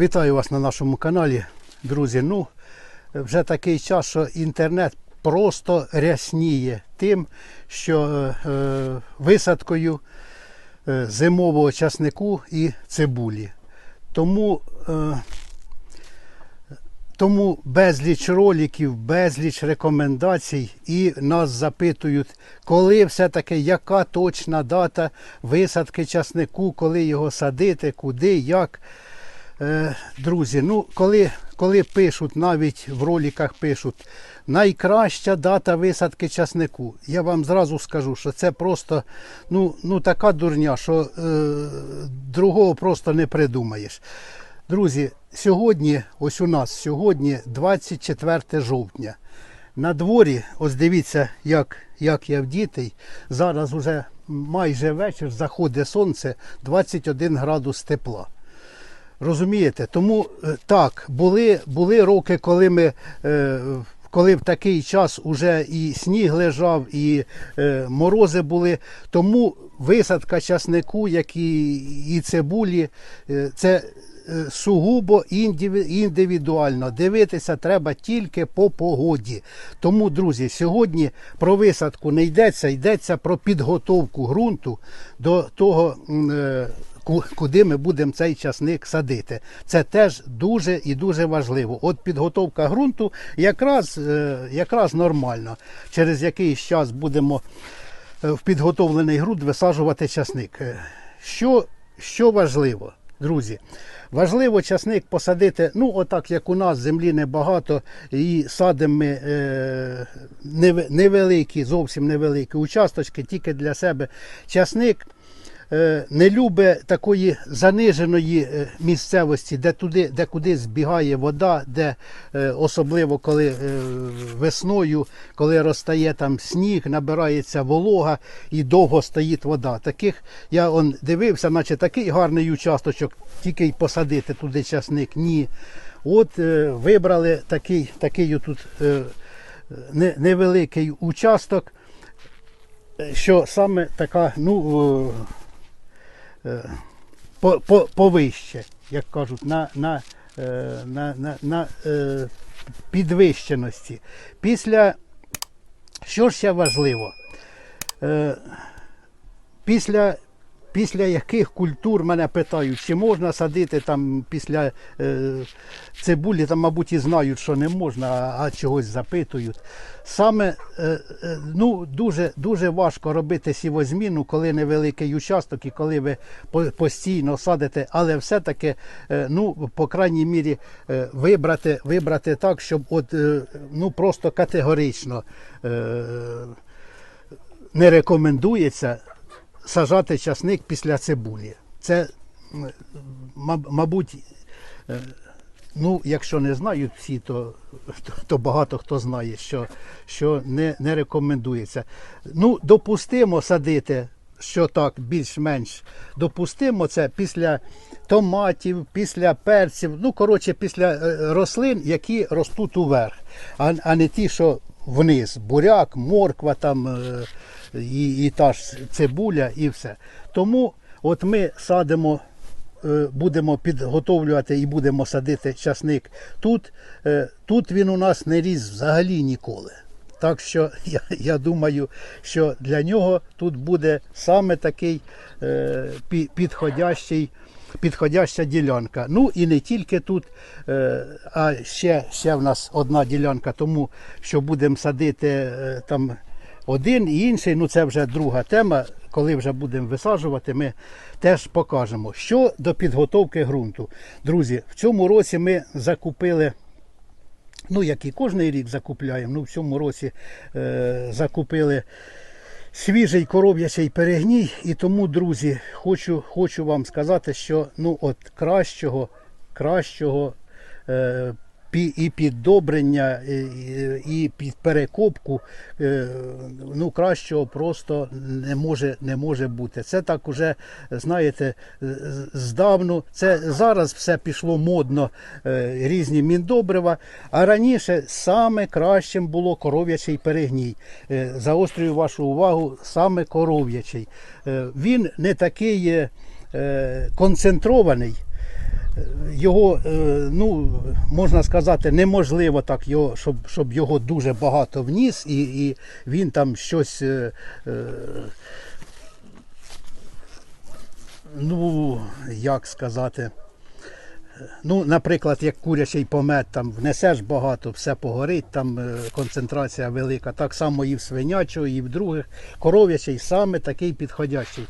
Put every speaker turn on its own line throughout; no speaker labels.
Вітаю вас на нашому каналі, друзі. Ну, вже такий час, що інтернет просто рясніє тим, що е, е, висадкою е, зимового часнику і цибулі. Тому, е, тому безліч роликів, безліч рекомендацій, і нас запитують, коли все-таки яка точна дата висадки часнику, коли його садити, куди, як. Е, Друзі, ну коли, коли пишуть, навіть в роликах пишуть, найкраща дата висадки часнику, я вам зразу скажу, що це просто ну, ну, така дурня, що е, другого просто не придумаєш. Друзі, сьогодні, ось у нас сьогодні 24 жовтня. На дворі, ось дивіться, як, як я вдітий. Зараз уже майже вечір, заходить сонце, 21 градус тепла. Розумієте? Тому е, так, були, були роки, коли ми. Е, коли в такий час уже і сніг лежав, і е, морози були. Тому висадка часнику, як і, і цибулі, е, це е, сугубо індивідуально. Дивитися треба тільки по погоді. Тому, друзі, сьогодні про висадку не йдеться, йдеться про підготовку ґрунту до того. е, куди ми будемо цей часник садити. Це теж дуже і дуже важливо. От підготовка ґрунту якраз, е, якраз нормально. Через якийсь час будемо е, в підготовлений ґрунт висаджувати часник. Е, Що, що важливо, друзі? Важливо часник посадити, ну, отак, як у нас землі небагато, і садимо ми е, невеликі, зовсім невеликі участочки, тільки для себе. Часник не любить такої заниженої е, місцевості, де туди, де куди збігає вода, де е, особливо коли е, весною, коли розтає там сніг, набирається волога і довго стоїть вода. Таких я он дивився, наче такий гарний участочок, тільки й посадити туди часник. Ні. От е, вибрали такий, такий тут е, невеликий участок, е, що саме така, ну. Е, по, по, повище, як кажуть, на, на, е, на, на, на е, підвищеності. Після, що ще важливо? Після, після яких культур мене питають, чи можна садити там після е, цибулі, там, мабуть, і знають, що не можна, а, чогось запитують. Саме е, е, ну, дуже, дуже важко робити сівозміну, коли невеликий участок і коли ви постійно садите, але все-таки, е, ну, по крайній мірі, е, вибрати, вибрати так, щоб от, е, ну, просто категорично е, не рекомендується сажати часник після цибулі. Це, мабуть, е, ну, якщо не знають всі, то, то, то багато хто знає, що, що не, не рекомендується. Ну, допустимо садити, що так, більш-менш допустимо це після томатів, після перців, ну, коротше, після е, рослин, які ростуть уверх, а, а не ті, що вниз. Буряк, морква там. е, і, і та ж цибуля, і все. Тому от ми садимо, е, будемо підготовлювати і будемо садити часник тут. Е, Тут він у нас не ріс взагалі ніколи. Так що я, я думаю, що для нього тут буде саме такий е, підходящий. Підходяща ділянка. Ну і не тільки тут, е, а ще, ще в нас одна ділянка, тому що будемо садити е, там один і інший, ну це вже друга тема. Коли вже будемо висаджувати, ми теж покажемо. Що до підготовки ґрунту. Друзі, в цьому році ми закупили. Ну, як і кожний рік закупляємо, ну в цьому році е, закупили свіжий коров'ячий перегній. І тому, друзі, хочу, хочу вам сказати, що ну от кращого, кращого е, і піддобрення, і, і- під перекопку, е, ну кращого просто не може, не може бути. Це так уже, знаєте, здавну. Це зараз все пішло модно, е, різні міндобрива. А раніше саме кращим було коров'ячий перегній. Е, Заострюю вашу увагу, саме коров'ячий. Е, Він не такий е, концентрований. Його, е, ну, можна сказати, неможливо так, його, щоб, щоб його дуже багато вніс, і, і він там щось. е, е, Ну, як сказати. Ну, наприклад, як курячий помет, там внесеш багато, все погорить, там концентрація велика. Так само і в свинячого, і в других. Коров'ячий саме такий підходящий.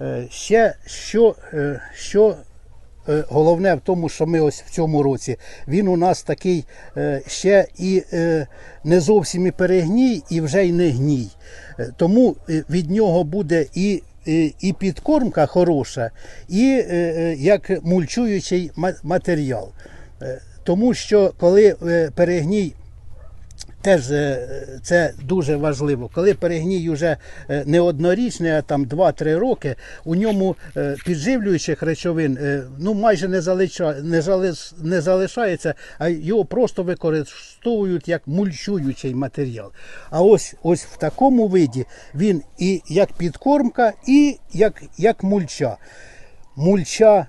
Е, Ще що, що головне в тому, що ми ось в цьому році, він у нас такий е, ще і е, не зовсім і перегній, і вже й не гній. Е, Тому е, від нього буде і і підкормка хороша, і е, е, як мульчуючий матеріал. Е, Тому що коли е, перегній, теж е, це дуже важливо, коли перегній вже е, не однорічний, а там 2-3 роки, у ньому е, підживлюючих речовин ну, майже не, залиша, не, залиш, не залишається, а його просто використовують як мульчуючий матеріал. А ось, ось в такому виді він і як підкормка, і як, як мульча. Мульча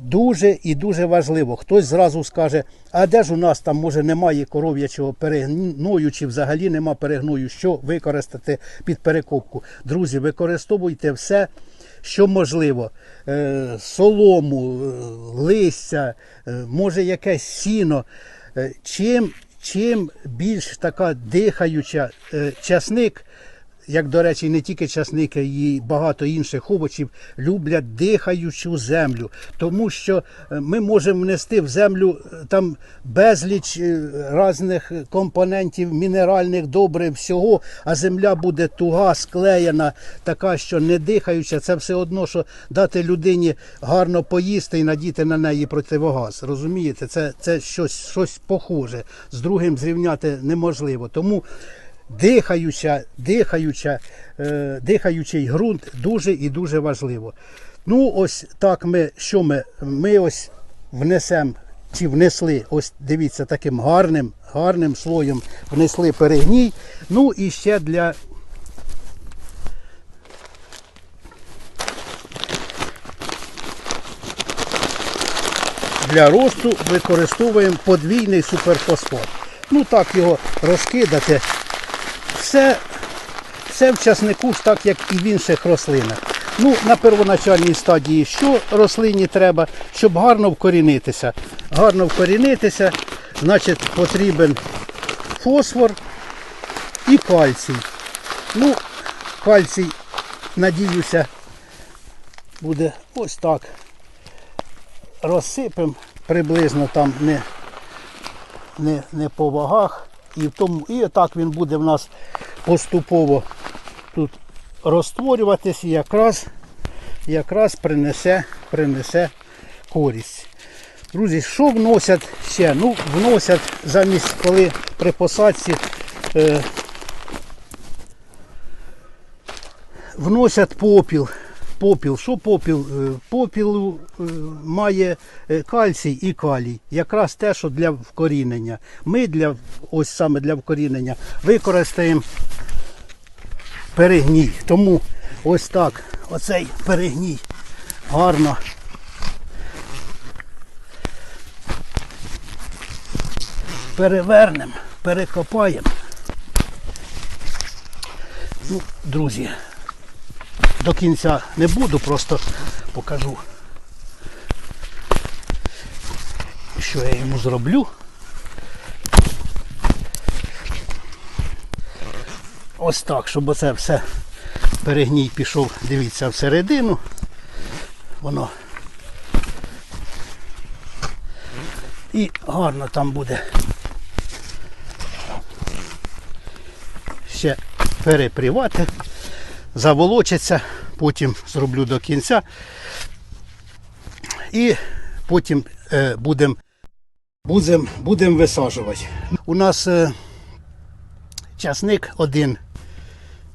дуже і дуже важливо. Хтось зразу скаже, а де ж у нас там може немає коров'ячого перегною, чи взагалі нема перегною, що використати під перекопку. Друзі, використовуйте все. Що можливо, Е, солому, е, листя, е, може якесь сіно. Чим, чим більш така дихаюча часник, як до речі, не тільки часники, і багато інших овочів люблять дихаючу землю, тому що е, ми можемо внести в землю е, там безліч е, різних компонентів, мінеральних добрив, всього, а земля буде туга, склеєна, така, що не дихаюча. Це все одно, що дати людині гарно поїсти і надіти на неї противогаз. Розумієте, це, це щось, щось похоже. З другим зрівняти неможливо. Тому дихаюча, дихаюча, е, дихаючий ґрунт дуже і дуже важливо. Ну, ось так ми, що ми, ми ось внесемо чи внесли, ось дивіться, таким гарним, гарним слоєм внесли перегній. Ну і ще для. Для росту використовуємо подвійний суперфосфат. Ну так його розкидати. Все, все в часнику ж так, як і в інших рослинах. Ну, на первоначальній стадії, що рослині треба, щоб гарно вкорінитися. Гарно вкорінитися, значить, потрібен фосфор і кальцій. Ну, кальцій, надіюся, буде ось так. Розсипемо приблизно там не, не, не по вагах. І, в тому, і отак він буде в нас поступово тут розтворюватись і якраз, якраз принесе, принесе користь. Друзі, що вносять ще? Ну, вносять замість, коли при посадці е, вносять попіл. Попіл. Що попіл? Е, Попіл е, має е, кальцій і калій. Якраз те, що для вкорінення. Ми для, ось саме для вкорінення використаємо перегній. Тому ось так, оцей перегній гарно. Перевернемо, перекопаємо. Ну, друзі, до кінця не буду, просто покажу, що я йому зроблю. Ось так, щоб оце все перегній пішов, дивіться, всередину. Воно. І гарно там буде. Ще перепрівати заволочиться, потім зроблю до кінця. І потім е, будемо будем, будем висаджувати. У нас е, часник один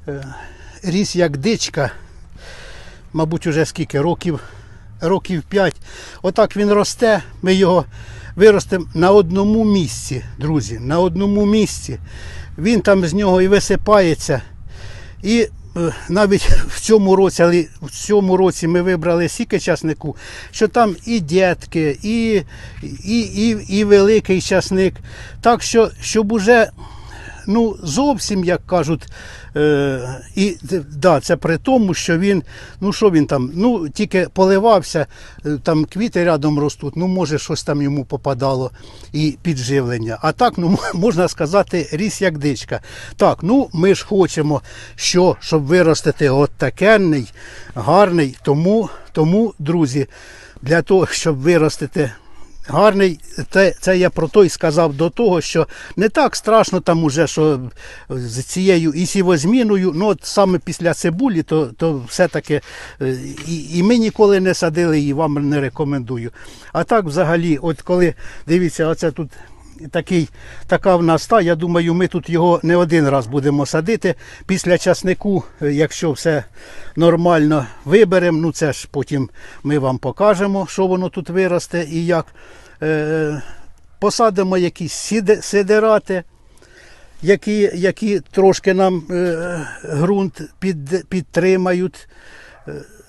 е, ріс як дичка, мабуть, уже скільки років, років 5. Отак він росте, ми його виростемо на одному місці, друзі, на одному місці. Він там з нього і висипається. І навіть в цьому році, але в цьому році ми вибрали стільки часнику, що там і дітки, і, і, і, і великий часник. Так що, щоб уже ну, зовсім, як кажуть, е, і да, це при тому, що він, ну що він там, ну тільки поливався, е, там квіти рядом ростуть, ну може щось там йому попадало і підживлення. А так, ну можна сказати, ріс як дичка. Так, ну ми ж хочемо, що, щоб виростити от такенний, гарний, тому, тому, друзі, для того, щоб виростити Гарний, це, це я про той сказав до того, що не так страшно там уже, що з цією і сівозміною, ну от саме після цибулі, то, то все-таки е, і, і ми ніколи не садили, і вам не рекомендую. А так взагалі, от коли дивіться, оце тут такий, така в нас та, я думаю, ми тут його не один раз будемо садити. Після часнику, е, якщо все нормально виберемо, ну це ж потім ми вам покажемо, що воно тут виросте і як. Е, посадимо якісь сидерати, які, які трошки нам е, ґрунт під, підтримають,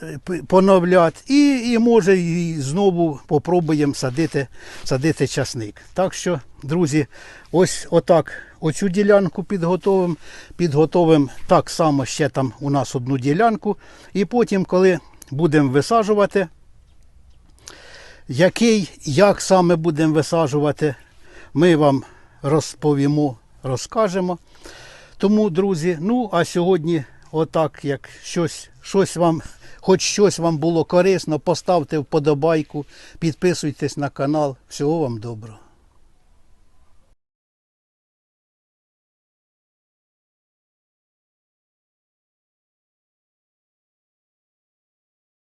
е, поновлять. І, і може і знову попробуємо садити, садити часник. Так що, друзі, ось отак оцю ділянку підготовимо. Підготовимо так само ще там у нас одну ділянку. І потім, коли будемо висаджувати, який, як саме будемо висаджувати, ми вам розповімо, розкажемо. Тому, друзі, ну а сьогодні, отак, як щось, щось вам, хоч щось вам було корисно, поставте вподобайку, підписуйтесь на канал. Всього вам доброго.